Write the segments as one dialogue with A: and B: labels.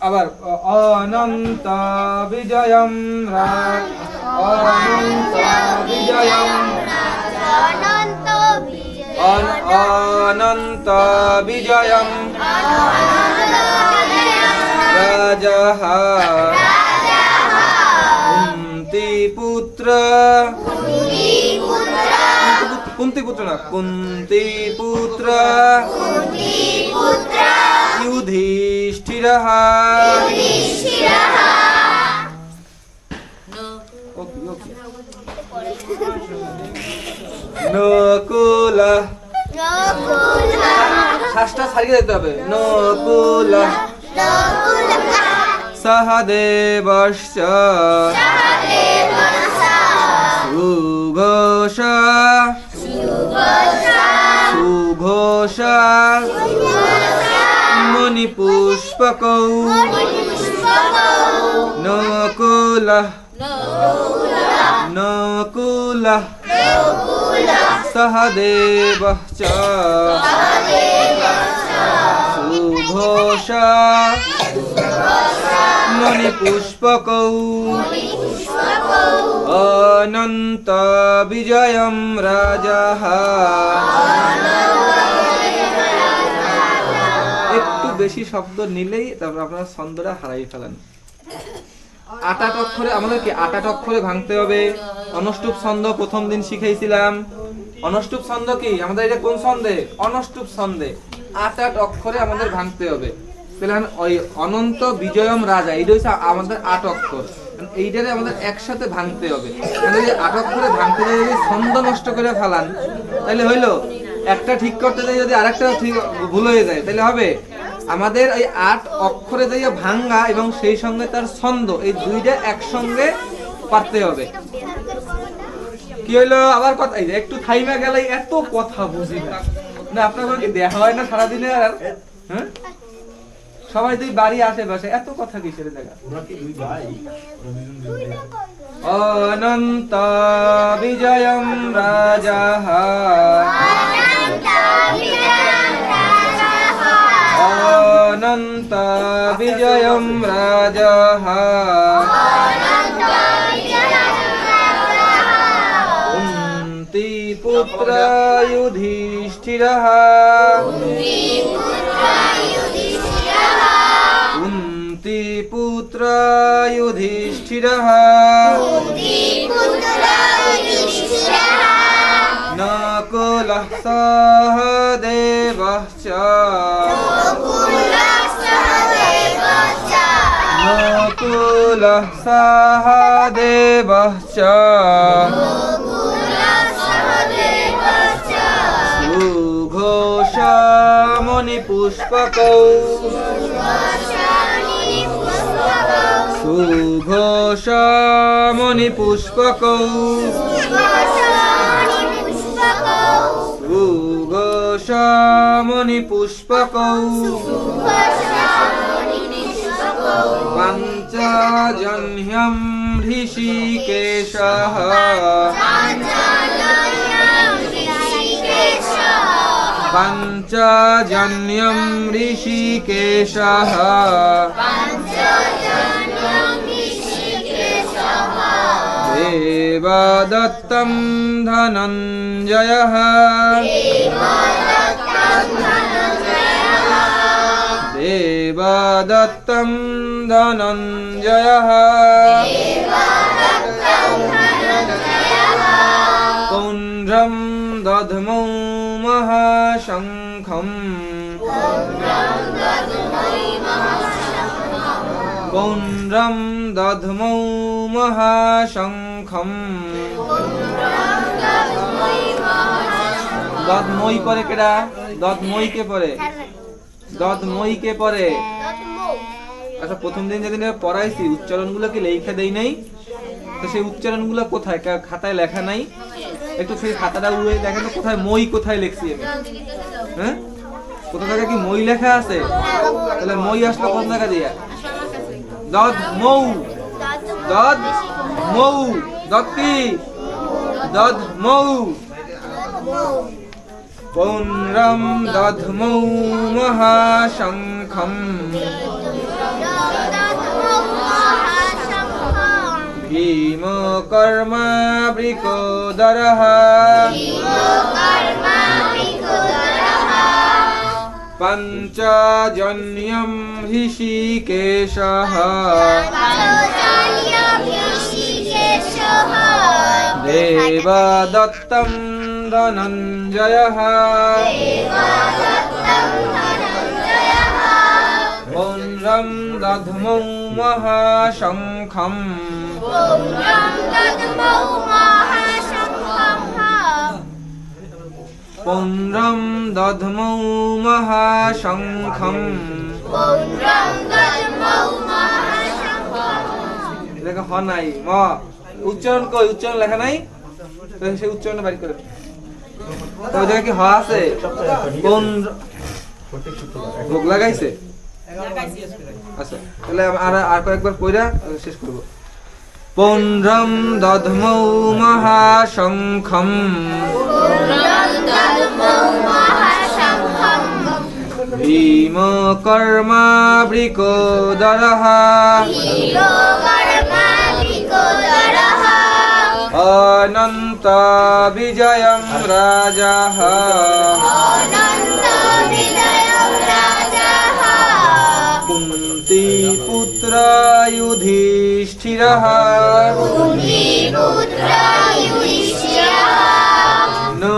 A: আবার অনন্ত বিজয়ম অনন্ত বিজয়ম অনন্ত বিজয়ম রাজः পুত্র কুন্তি পুত্র না কুন্তি পুত্র। যুধিষ্ঠিরহ। শ্বাসটা ছাড়িয়ে দিতে হবে। নকুল। সুঘোষ মুনিপুষ্পকৌ নকুল নকুল সহদেব চ সুঘোষ মণিপুষ্পকৌ। অনন্ত বিজয়ম রাজা একটু বেশি শব্দ নিলেই তারপর আপনারা ছন্দটা হারাই ফেলেন আটাট অক্ষরে আমাদেরকে আটাট অক্ষরে ভাঙতে হবে অনষ্টুপ ছন্দ প্রথম দিন শিখাইছিলাম অনষ্টুপ ছন্দ কি আমাদের এটা কোন ছন্দে অনুষ্টুপ ছন্দে আটাট অক্ষরে আমাদের ভাঙতে হবে তাহলে অনন্ত বিজয়ম রাজা এটা হচ্ছে আমাদের আট অক্ষর এইটারে আমাদের একসাথে ভাঙতে হবে। আমাদের যদি আট অক্ষরে ভাঙতে যাই যদি ছন্দ নষ্ট করে ফেলান, তাহলে হইল, একটা ঠিক করতে যাই যদি আরেকটা ভুল হয়ে যায়, তাহলে হবে। আমাদের ওই আট অক্ষরে দিয়ে ভাঙ্গা এবং সেই সঙ্গে তার ছন্দ, এই দুইটা একসঙ্গে পারতে হবে। কি হইল আবার কথা, এই একটু থাইমা গেলে এত কথা বুঝি না। আপনার কি দেখা হয় না সারাদিনে আর? হ্যাঁ? সবাই দুই বাড়ি আশেপাশে এত কথা কিসের দেখা অনন্ত বিজয়ম রাজা অনন্ত বিজয়ম রাজা পুত্র যুধিষ্ঠির যুধিষ্ঠির নকুল সহদেব নকুল সহদেব সুঘোষ মণিপুষ্পকৌ সুঘোষ মণিপুষ্পকৌ সুঘোষ মণিপুষ্পকৌ পঞ্চজন্যম ঋষিকেশः। পঞ্চজন্যম ঋষিকেশः দেবদত্তম ধনঞ্জয়ः দেবদত্তম ধনঞ্জয়ः পৌণ্ড্রম দধ্মৌ মহাশঙ্খम् পৌণ্ড্রম দধ্মৌ মহাশঙ্খम् দধমই পরে কেডা দধমই কে পরে দধমই কে পরে আচ্ছা প্রথম দিন যেদিন পড়াইছি, উচ্চারণগুলো কি লেখা দেই নাই? তো সেই উচ্চারণগুলো কোথায়? কা- খাতায় লেখা নাই? একটু সেই খাতাটা উড়ে দেখেন কোথায় মই কোথায় লিখছি আমি? হ্যাঁ? কোথা থেকে কি মই লেখা আছে? তাহলে মই আসলো কোন জায়গা দিয়া? দদ মৌ। দদ মৌ। কি দদ মৌ। পৌনরম দধমৌ মহাশঙ্খম। ভীম কর্মাবৃকোদরः হৃষিকেশः দেবদত্তম ধনঞ্জয়ः পৌনরম দধমৌ মহাশঙ্খম পৌনরম দধমৌ মহাশঙ্খম। লেখা হ নাই, ম। উচ্চারণ কই, উচ্চারণ লেখা নাই? সেই উচ্চারণ বাড়ি করে তো জায়গায় কি হ আছে? কোন ভোগ লাগাইছে? আচ্ছা তাহলে আর আর কয়েকবার কইরা শেষ করব। পৌনরম দধমৌ মহাশঙ্খম। ভীম কর্মাবৃকোদরः অনন্ত বিজয়ং রাজः কুন্তি পুত্র যুধিষ্ঠিরः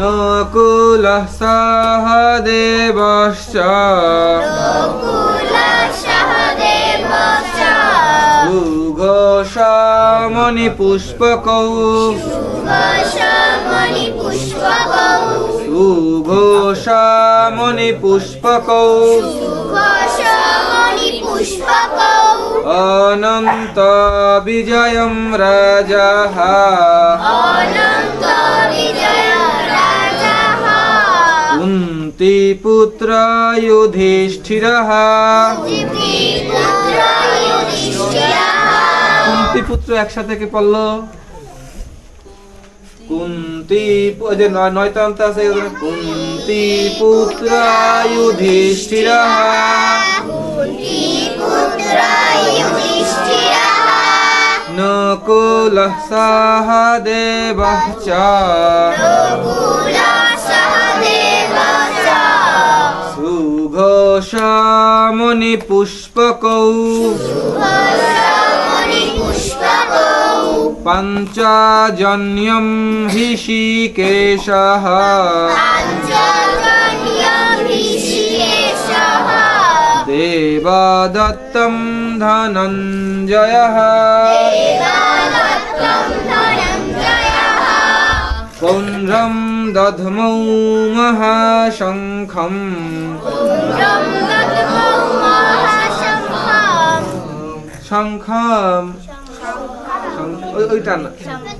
A: নকুলः সহ দেবশ্চ ঘোষমণি পুষ্পকৌ সুঘোষমণি পুষ্পকৌ অনন্ত বিজয়ম রাজः কুন্তি পুত্র কুন্তি পুত্র একসাথে কে পড়ল কুন্তি যে নয় তন্ত আছে কুন্তি পুত্র যুধিষ্ঠিরः নকুলः সহ দেবः চ সুঘোষমণি পুষ্পকৌ। পঞ্চজন্যম হৃষিকেশः দেবদত্তম ধনঞ্জয়ः পৌনরম দধমৌ মহাশঙ্খম। শঙ্খম। শঙ্খ- ওই- ওইটা না।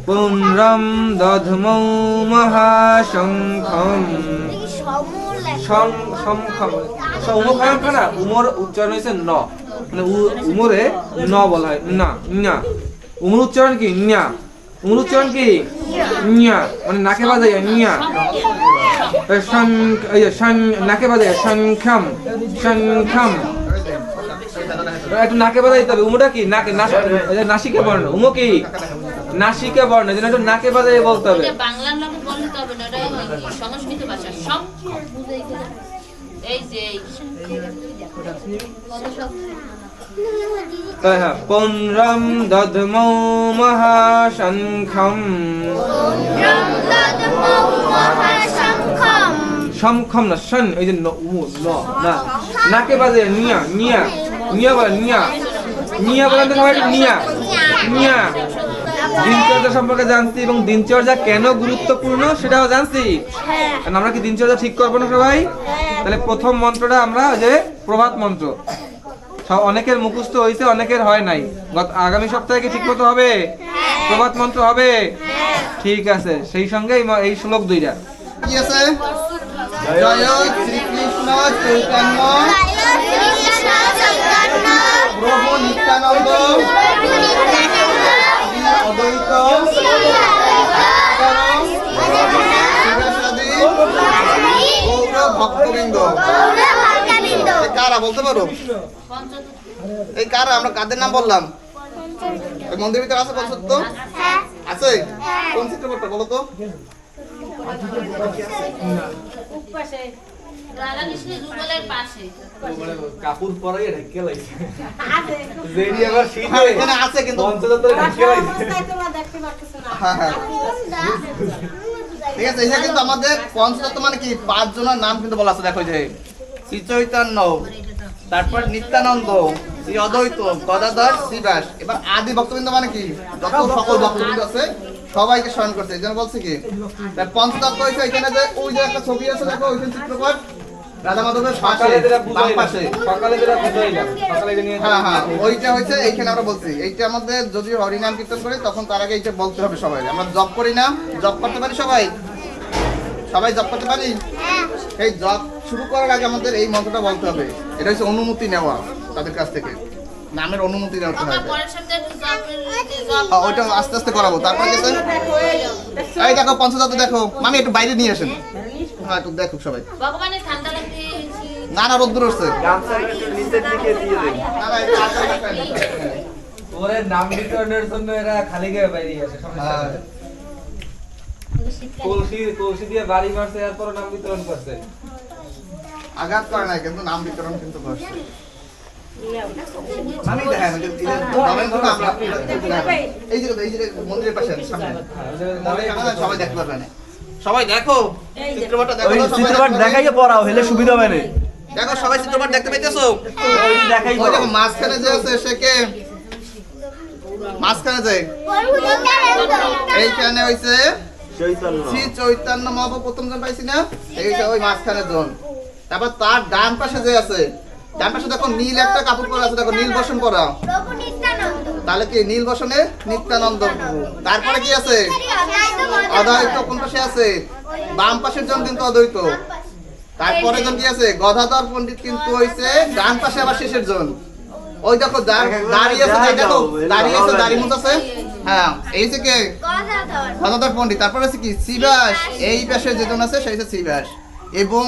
A: পৌনরম দধমৌ মহাশঙ্খম। শঙ্খম। স- উমর উচ্চারণ ন। মানে উমরে ন বলা হয়। উচ্চারণ কি? কি? ন্যা মানে নাকে ন্যা নাকে সংখ্যম একটু নাকে বাজাইতে হবে। উমোটা কি? নাকে নাস- এই যে নাসিকে বর্ণ। উমো কি? নাসিকে বর্ণ। জন্য একটু নাকে বাজাই বলতে হবে।
B: বাংলার নামে বললে তো হবে না এটা ওই সংস্কৃত ভাষা সব এই যে
A: হ্যাঁ। শঙ্খম না শন। এই যে উ, ন না। নাকে বাজে নিয়া নিয়া। নিয়া বলে নিয়া। নিয়া বলে তো সবাই একটু নিয়া। নিয়া। দিনচর্যা সম্পর্কে জানছি এবং দিনচর্যা কেন গুরুত্বপূর্ণ সেটাও জানছি। কারণ আমরা কি দিনচর্যা ঠিক করব না সবাই? তাহলে প্রথম মন্ত্রটা আমরা ওই যে প্রভাত মন্ত্র। সব অনেকের মুখস্থ হয়েছে অনেকের হয় নাই। গত আগামী সপ্তাহে কি ঠিক মতো হবে? প্রভাত মন্ত্র হবে? ঠিক আছে সেই সঙ্গে এই শ্লোক দুইটা।
C: কি আছে? জয় শ্রীকৃষ্ণ চৈতন্য। প্রভু নিত্যানন্দ। অদ্বৈত। ভক্তবৃন্দ কারা বলতে পারো? এই কারা? আমরা কাদের নাম বললাম? মন্দির ভিতরে আছে বলছো তো? আছে? কোন চিত্রপটটা বলো তো?
B: রাধাকৃষ্ণ
A: কাপড় পরাই ঢেকে লাগছে জেরি আবার শীতে
C: হ্যাঁ, এখানে আছে কিন্তু।
A: পঞ্চদত্তরে ঢেকে লাগছে
C: হ্যাঁ হ্যাঁ। ঠিক আছে এখানে কিন্তু আমাদের পঞ্চতত্ত্ব মানে কি? পাঁচ জনের নাম কিন্তু বলা আছে। দেখো যে শ্রী চৈতন্য তারপর নিত্যানন্দ শ্রী অদ্বৈত গদাধর শ্রীবাস। এবার আদি ভক্তবৃন্দ মানে কি? যত সকল ভক্তবৃন্দ আছে সবাইকে স্মরণ করছে এই জন্য বলছে কি তার পঞ্চতত্ত্ব হয়েছে এখানে যে ওই যে একটা ছবি আছে দেখো ওইখানে চিত্রপট রাধা মাধবের পাশে বাম পাশে। হ্যাঁ হ্যাঁ ওইটা হচ্ছে এইখানে আমরা বলছি এইটা আমাদের যদি হরিনাম কীর্তন করি তখন তার আগে এইটা বলতে হবে সবাই আমরা জব করি না জব করতে পারি সবাই? সবাই জব করতে পারি? এই জব শুরু করার আগে আমাদের এই মন্ত্রটা বলতে হবে। এটা হচ্ছে অনুমতি নেওয়া তাদের কাছ থেকে। নামের অনুমতি নেওয়া হবে
B: জব জব
C: হ্যাঁ, ওইটা আস্তে আস্তে করাবো। তারপর গেছে এই দেখো পঞ্চদত্ত দেখো। মামি একটু বাইরে নিয়ে আসেন। হ্যাঁ একটু দেখো সবাই।
B: ভগবানের ঠান্ডা লাগতে
C: না না রোদ্দুর হচ্ছে।
A: ওরে নাম বিতরণের জন্য এরা খালি গায়ে বাইরে আসে সমস্যা
C: হ্যাঁ।
A: কলসি কলসি দিয়ে বাড়ি মারছে এরপর নাম বিতরণ করছে।
C: আঘাত করে নাই কিন্তু নাম বিতরণ কিন্তু করছে। আমি এই যে এই যে মন্দিরের পাশে সবাই দেখতে পারবে না সবাই দেখো। চিত্রপটটা
D: চিত্রপট পড়াও হলে সুবিধা হবে না।
C: দেখো সবাই চিত্রপট দেখতে পাইতেছো?
D: ওই দেখাই
C: ওই দেখো মাঝখানে যে আছে সে কে? মাঝখানে যে? এইখানে হইছে
D: চৈতন্য।
C: শ্রী চৈতন্য মহাপ্রভু প্রথম জন পাইছি না? এইটা ওই মাঝখানে জন। তারপর তার ডান পাশে যে আছে ডান পাশে দেখো নীল একটা কাপড় পরা আছে দেখো নীল বসন পরা। তাহলে কি নীল বসনে নিত্যানন্দ? তারপরে কি আছে? অদ্বৈত কোন পাশে আছে। বাম পাশের জন কিন্তু অদ্বৈত। তারপরে জন কি আছে? গদাধর পণ্ডিত কিন্তু হইছে ডান পাশে আবার শেষের জন। ওই দেখো দাঁড়িয়ে আছে দেখো দাঁড়িয়ে আছে দাঁড়িয়ে মুখ আছে। হ্যাঁ এই যে কে? গদাধর। পণ্ডিত। তারপরে আছে কি? শিবাস এই পাশে যেজন আছে সেই হচ্ছে শিবাস এবং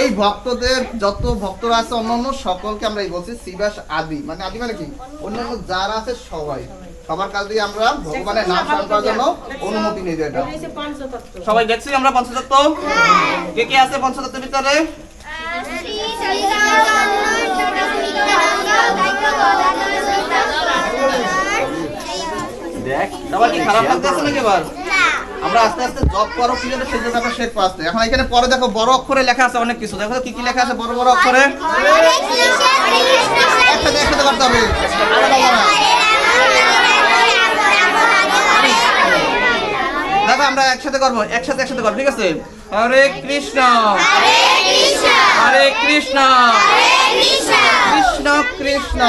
C: এই ভক্তদের যত ভক্তরা আছে, অন্যান্য সকলকে আমরা এই বলছি শিবাস আদি। মানে আদি মানে কি? অন্যান্য যারা আছে, সবাই। সবার কাছ দিয়ে আমরা ভগবানের নাম করার জন্য অনুমতি নিয়ে যাই সবাই দেখছি আমরা পঞ্চতত্ত্ব। কে কে আছে পঞ্চতত্ত্বের ভিতরে?
D: দেখ,
C: সবার কি খারাপ লাগতে আছে নাকি এবার? আমরা আস্তে আস্তে জব করো, কি জানো সেই জন্য আমরা শেখ আসতে এখন এখানে পরে দেখো বড় অক্ষরে লেখা আছে অনেক কিছু। দেখো কি কি লেখা আছে বড় বড় অক্ষরে? একসাথে একসাথে করতে হবে। দেখো আমরা একসাথে করব, একসাথে একসাথে করব, ঠিক আছে? হরে কৃষ্ণ। হরে কৃষ্ণ। কৃষ্ণ কৃষ্ণ।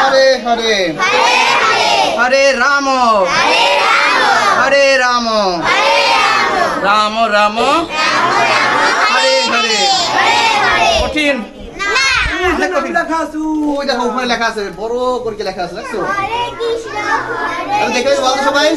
C: হরে হরে। হরে রাম। হরে রাম। রাম রাম। হরে হরে। কঠিন। লেখা আছে বড় করে কি লেখা আছে দেখছ? তাহলে দেখে বলতো সবাই।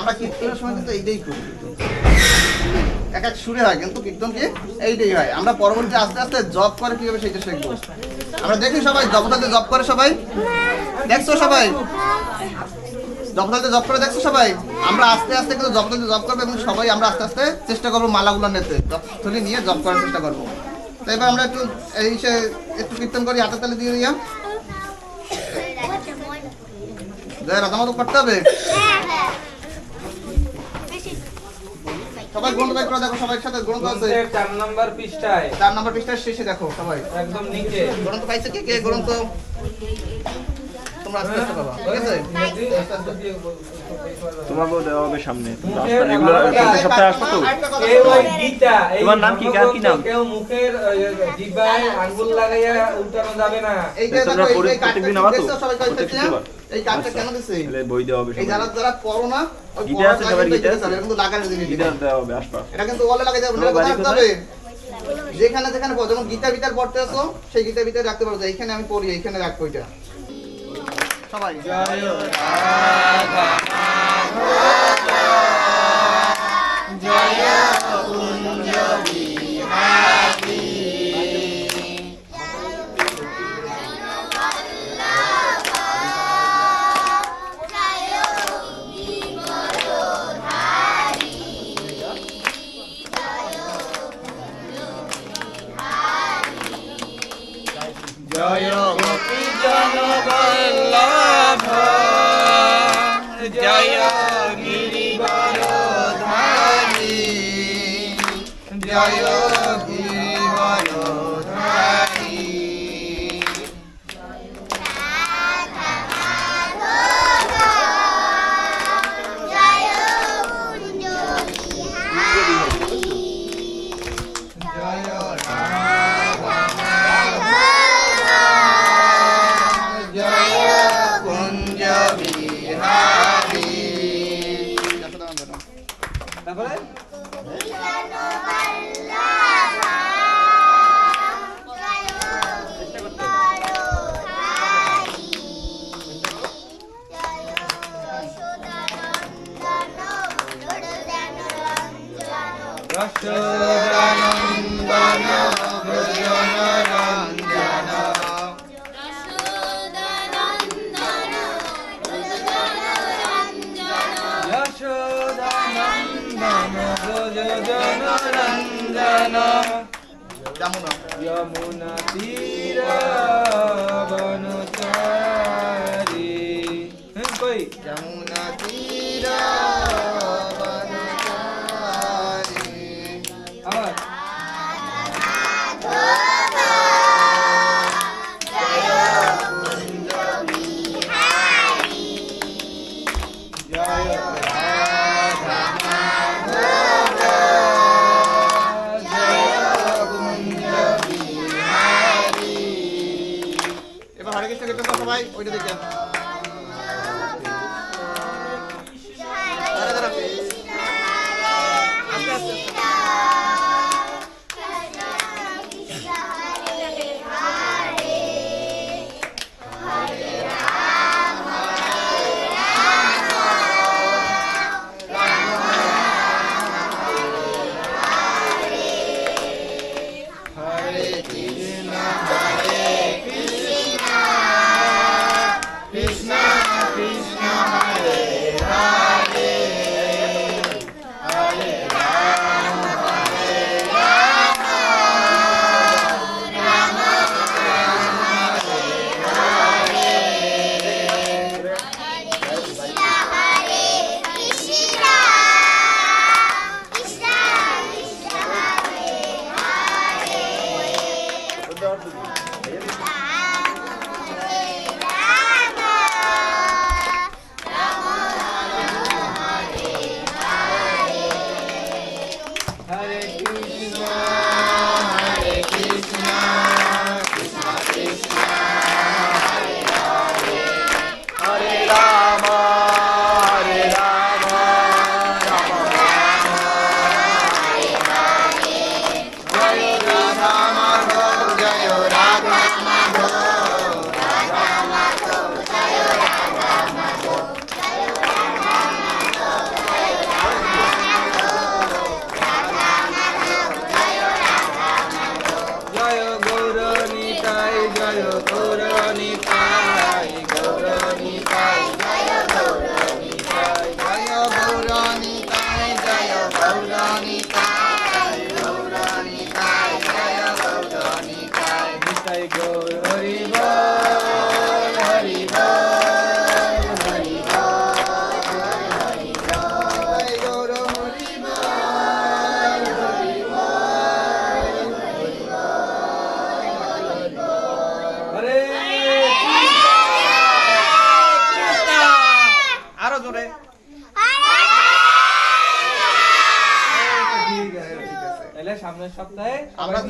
C: আমরা কীর্তনের সময় কিন্তু এইটাই করি। এক এক সুরে হয় কিন্তু কীর্তন কি? এইটাই হয়। আমরা পরবর্তী আস্তে আস্তে জব করে কীভাবে সেইটা শিখব। আমরা দেখি সবাই জবদাতে জব করে সবাই? দেখছ সবাই? জবদাতে জব করে দেখছ সবাই? আমরা আস্তে আস্তে কিন্তু জবদাতে জব করব এবং সবাই আমরা আস্তে আস্তে চেষ্টা করব মালাগুলো নিতে। জবথলি নিয়ে জব করার চেষ্টা করব। তো এবার আমরা একটু এই সে একটু কীর্তন করি হাতে তালে দিয়ে দিয়া। জয় রাধা করতে হবে? সবাই গ্রন্থ বের করে দেখো সবাই সাথে গ্রন্থ আছে।
A: গ্রন্থের চার নম্বর পৃষ্ঠায়।
C: চার নম্বর পৃষ্ঠার শেষে দেখো সবাই।
A: একদম নিচে।
C: গ্রন্থ পাইছে কে কে গ্রন্থ তোমরা আস্তে আস্তে পাবা ঠিক আছে আস্তে আস্তে।
D: তোমাকেও দেওয়া হবে সামনে তোমরা
A: মুখের
D: এগুলো প্রতি সপ্তাহে আসব তো
C: আরেকটা কথা
A: কেউ
C: শোনো।
A: ওই গীতা এই
D: তোমার নাম কি? কার কি নাম?
A: কেউ মুখের জিহ্বায় আঙ্গুল লাগাইয়া উল্টানো যাবে না
D: তোমরা
C: দেখো, এই-
D: পরে-
C: এই কার্ডটা
D: প্রত্যেকদিন আবার তো? প্রত্যেক শুক্রবার?
C: এই কার্ডটা। কেন দিছে
D: তাহলে বই দেওয়া হবে
C: এই যারা যারা পড়ো না ওই
D: আছে, সবার
C: দেখে
D: গীতা
C: দিতে কিন্তু লাগানোর জিনিস
D: গীতা দেওয়া হবে আসবা
C: এটা কিন্তু ওয়ালে লাগাই যাবে না
D: তোমার বাড়ি
C: রাখতে
D: কোথায়?
C: হবে যেখানে যেখানে যেমন গীতা ভিতর পড়তে আসো সেই গীতা ভিতরে রাখতে পারো যে এইখানে আমি পড়ি এইখানে রাখব এটা সবাই।
A: জয় যশোদানন্দন ভজন রঞ্জন
C: যেমন
A: যমুনা
C: কৃষ্ণ সবাই ওইটা দেখে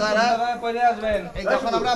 A: সুন্দরভাবে পড়ে আসবেন
C: এই যখন আমরা